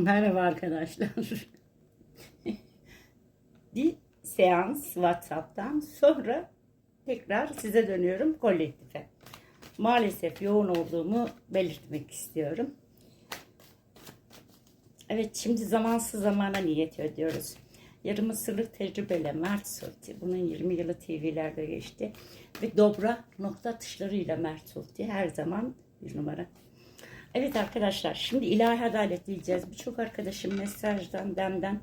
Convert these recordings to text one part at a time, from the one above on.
Merhaba arkadaşlar. bir seans WhatsApp'tan sonra tekrar size dönüyorum kolektife. Maalesef yoğun olduğumu belirtmek istiyorum. Evet şimdi zamansız zamana niyet ediyoruz. Yarım asırlık tecrübeyle Mert Sulti. Bunun 20 yılı TV'lerde geçti. Ve dobra nokta atışlarıyla Mert Sulti her zaman bir numara. Evet arkadaşlar şimdi ilahi adalet diyeceğiz. Birçok arkadaşım mesajdan, demden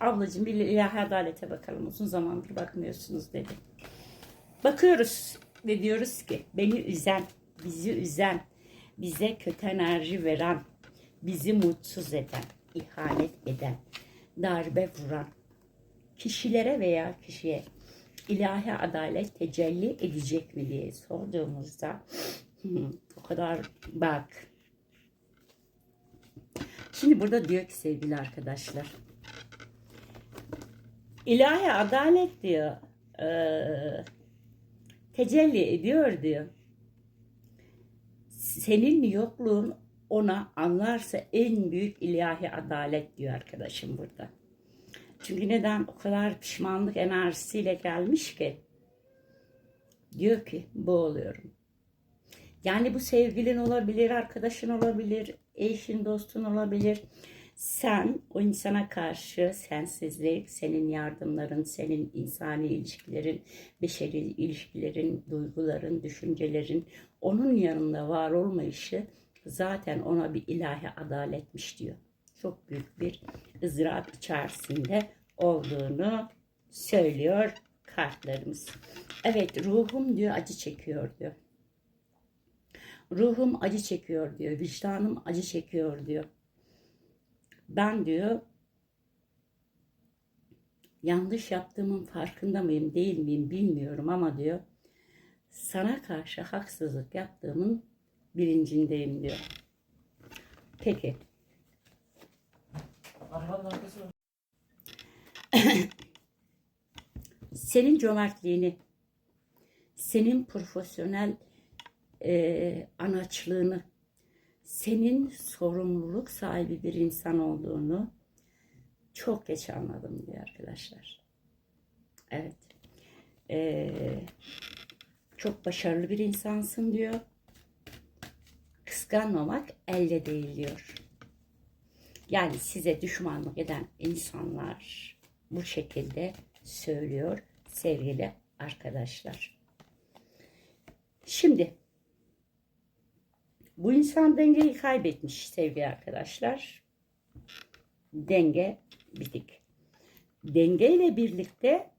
ablacığım bir ilahi adalete bakalım. Uzun zamandır bakmıyorsunuz dedi. Bakıyoruz ve diyoruz ki beni üzen, bizi üzen, bize kötü enerji veren, bizi mutsuz eden, ihanet eden, darbe vuran kişilere veya kişiye ilahi adalet tecelli edecek mi diye sorduğumuzda hmm, o kadar bak Şimdi burada diyor ki sevgili arkadaşlar. İlahi adalet diyor. eee, tecelli ediyor diyor. Senin yokluğun ona anlarsa en büyük ilahi adalet diyor arkadaşım burada. Çünkü neden o kadar pişmanlık enerjisiyle gelmiş ki diyor ki boğuluyorum. Yani bu sevgilin olabilir, arkadaşın olabilir, eşin, dostun olabilir. Sen o insana karşı sensizlik, senin yardımların, senin insani ilişkilerin, beşeri ilişkilerin, duyguların, düşüncelerin onun yanında var olmayışı zaten ona bir ilahi adaletmiş diyor. Çok büyük bir ızdırap içerisinde olduğunu söylüyor kartlarımız. Evet ruhum diyor acı çekiyor diyor. Ruhum acı çekiyor diyor. Vicdanım acı çekiyor diyor. Ben diyor yanlış yaptığımın farkında mıyım değil miyim bilmiyorum ama diyor sana karşı haksızlık yaptığımın bilincindeyim diyor. Peki. Senin cömertliğini, senin profesyonel e, anaçlığını, senin sorumluluk sahibi bir insan olduğunu çok geç anladım diyor arkadaşlar. Evet. E, çok başarılı bir insansın diyor. Kıskanmamak elde değil diyor. Yani size düşmanlık eden insanlar bu şekilde söylüyor sevgili arkadaşlar. Şimdi bu insan dengeyi kaybetmiş sevgili arkadaşlar. Denge bitik. Denge ile birlikte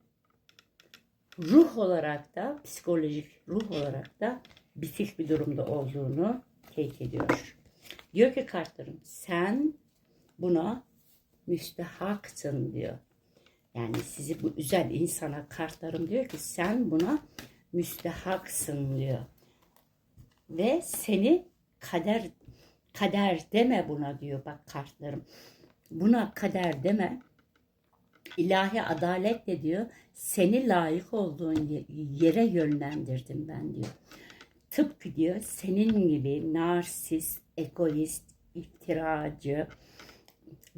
ruh olarak da psikolojik ruh olarak da bitik bir durumda olduğunu teyit ediyor. Diyor ki kartlarım sen buna müstehaksın diyor. Yani sizi bu üzen insana kartlarım diyor ki sen buna müstehaksın diyor. Ve seni kader kader deme buna diyor bak kartlarım. Buna kader deme. İlahi adalet de diyor seni layık olduğun yere yönlendirdim ben diyor. Tıpkı diyor senin gibi narsist, egoist, iftiracı,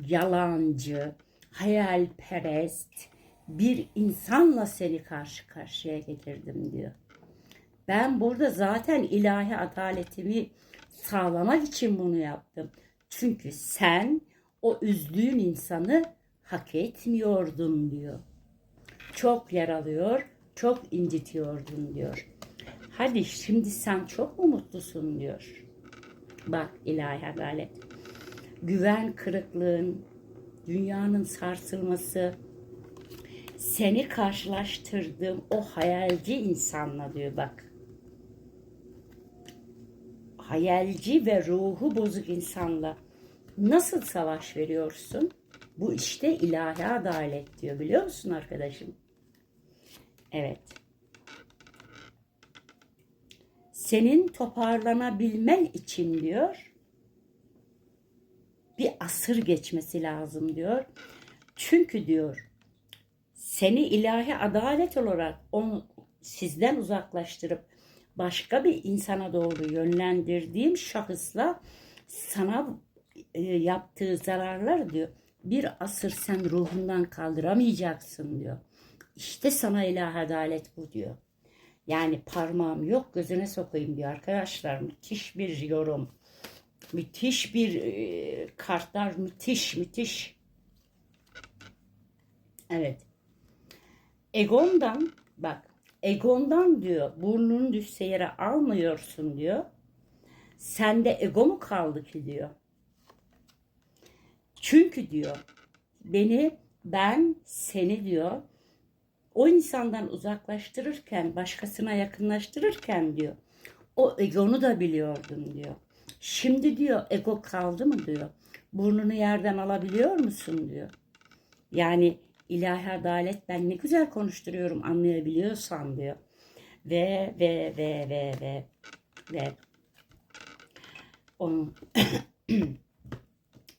yalancı, hayalperest bir insanla seni karşı karşıya getirdim diyor. Ben burada zaten ilahi adaletimi sağlamak için bunu yaptım. Çünkü sen o üzdüğün insanı hak etmiyordun diyor. Çok yaralıyor, çok incitiyordun diyor. Hadi şimdi sen çok mu mutlusun diyor. Bak ilahi adalet. Güven kırıklığın, dünyanın sarsılması, seni karşılaştırdığım o hayalci insanla diyor bak. Hayalci ve ruhu bozuk insanla nasıl savaş veriyorsun? Bu işte ilahi adalet diyor biliyor musun arkadaşım? Evet. Senin toparlanabilmen için diyor bir asır geçmesi lazım diyor. Çünkü diyor seni ilahi adalet olarak onu sizden uzaklaştırıp başka bir insana doğru yönlendirdiğim şahısla sana e, yaptığı zararlar diyor bir asır sen ruhundan kaldıramayacaksın diyor. İşte sana ilah adalet bu diyor. Yani parmağım yok gözüne sokayım diyor arkadaşlar. Müthiş bir yorum. Müthiş bir e, kartlar müthiş müthiş. Evet. Egondan bak egondan diyor burnun düşse yere almıyorsun diyor. Sende ego mu kaldı ki diyor. Çünkü diyor beni ben seni diyor o insandan uzaklaştırırken başkasına yakınlaştırırken diyor o egonu da biliyordum diyor. Şimdi diyor ego kaldı mı diyor. Burnunu yerden alabiliyor musun diyor. Yani ilahi adalet ben ne güzel konuşturuyorum anlayabiliyorsan diyor. Ve ve ve ve ve ve onun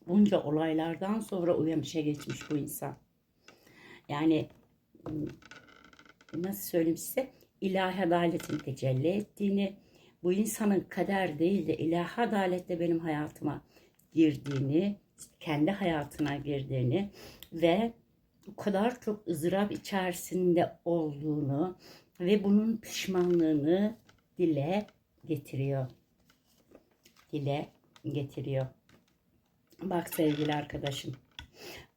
bunca olaylardan sonra uyanışa geçmiş bu insan. Yani nasıl söyleyeyim size ilahi adaletin tecelli ettiğini, bu insanın kader değil de ilahi adaletle benim hayatıma girdiğini, kendi hayatına girdiğini ve bu kadar çok ızdırap içerisinde olduğunu ve bunun pişmanlığını dile getiriyor. Dile getiriyor. Bak sevgili arkadaşım.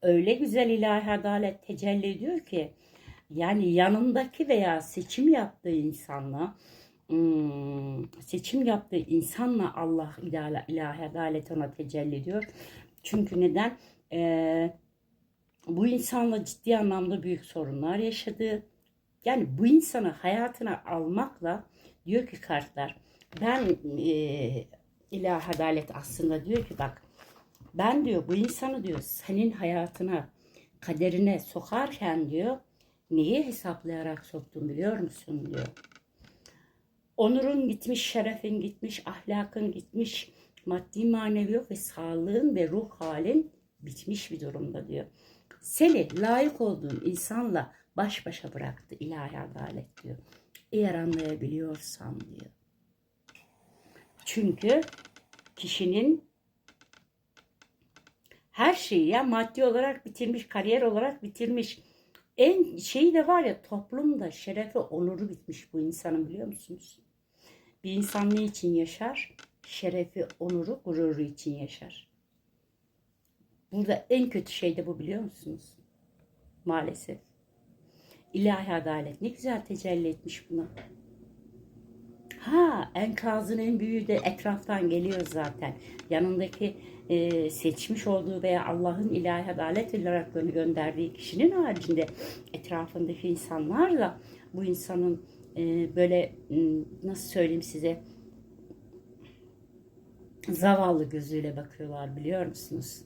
Öyle güzel ilahi adalet tecelli ediyor ki yani yanındaki veya seçim yaptığı insanla hmm, seçim yaptığı insanla Allah ilahi, ilahi adalet ona tecelli ediyor. Çünkü neden? Ee, bu insanla ciddi anlamda büyük sorunlar yaşadı. Yani bu insanı hayatına almakla diyor ki kartlar ben e, ilahi adalet aslında diyor ki bak ben diyor bu insanı diyor senin hayatına kaderine sokarken diyor neyi hesaplayarak soktun biliyor musun diyor. Onurun gitmiş, şerefin gitmiş, ahlakın gitmiş, maddi manevi yok ve sağlığın ve ruh halin bitmiş bir durumda diyor. Seni layık olduğun insanla baş başa bıraktı ilahi adalet diyor. Eğer anlayabiliyorsan diyor. Çünkü kişinin her şeyi ya maddi olarak bitirmiş, kariyer olarak bitirmiş. En şeyi de var ya toplumda şerefi, onuru bitmiş bu insanın biliyor musunuz? Bir insan ne için yaşar? Şerefi, onuru, gururu için yaşar. Burada en kötü şey de bu biliyor musunuz? Maalesef. İlahi adalet ne güzel tecelli etmiş buna. Ha enkazın en büyüğü de etraftan geliyor zaten. Yanındaki e, seçmiş olduğu veya Allah'ın ilahi adalet olarak gö- gönderdiği kişinin haricinde etrafındaki insanlarla bu insanın e, böyle nasıl söyleyeyim size zavallı gözüyle bakıyorlar biliyor musunuz?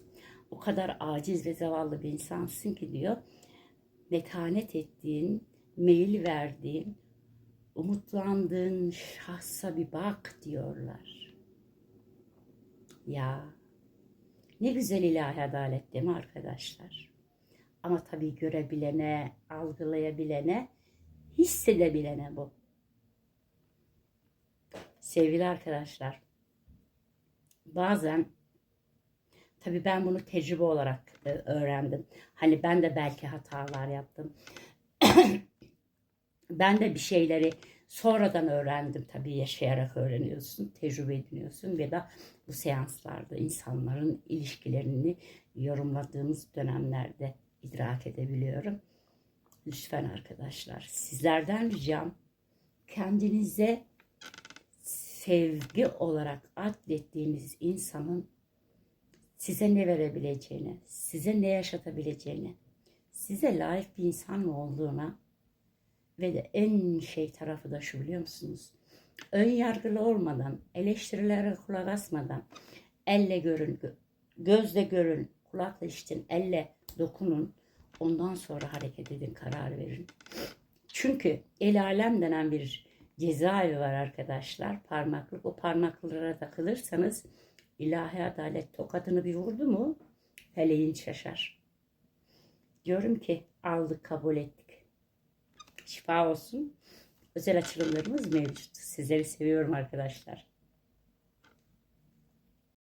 O kadar aciz ve zavallı bir insansın ki diyor metanet ettiğin, meyil verdiğin, umutlandığın şahsa bir bak diyorlar. Ya ne güzel ilahi adalet değil mi arkadaşlar? Ama tabii görebilene, algılayabilene, hissedebilene bu. Sevgili arkadaşlar, bazen tabii ben bunu tecrübe olarak e, öğrendim. Hani ben de belki hatalar yaptım. ben de bir şeyleri sonradan öğrendim tabii yaşayarak öğreniyorsun, tecrübe ediniyorsun ve de bu seanslarda insanların ilişkilerini yorumladığımız dönemlerde idrak edebiliyorum. Lütfen arkadaşlar sizlerden ricam kendinize sevgi olarak adlettiğiniz insanın size ne verebileceğini, size ne yaşatabileceğini, size layık bir insan mı olduğuna ve de en şey tarafı da şu biliyor musunuz? Ön yargılı olmadan, eleştirilere kulak asmadan, elle görün, gözle görün, kulakla işitin, elle dokunun. Ondan sonra hareket edin, karar verin. Çünkü el alem denen bir cezaevi var arkadaşlar. Parmaklık. O parmaklılara takılırsanız ilahi adalet tokadını bir vurdu mu feleğin şaşar. Diyorum ki aldık kabul ettik. Şifa olsun. Özel açılımlarımız mevcut. Sizleri seviyorum arkadaşlar.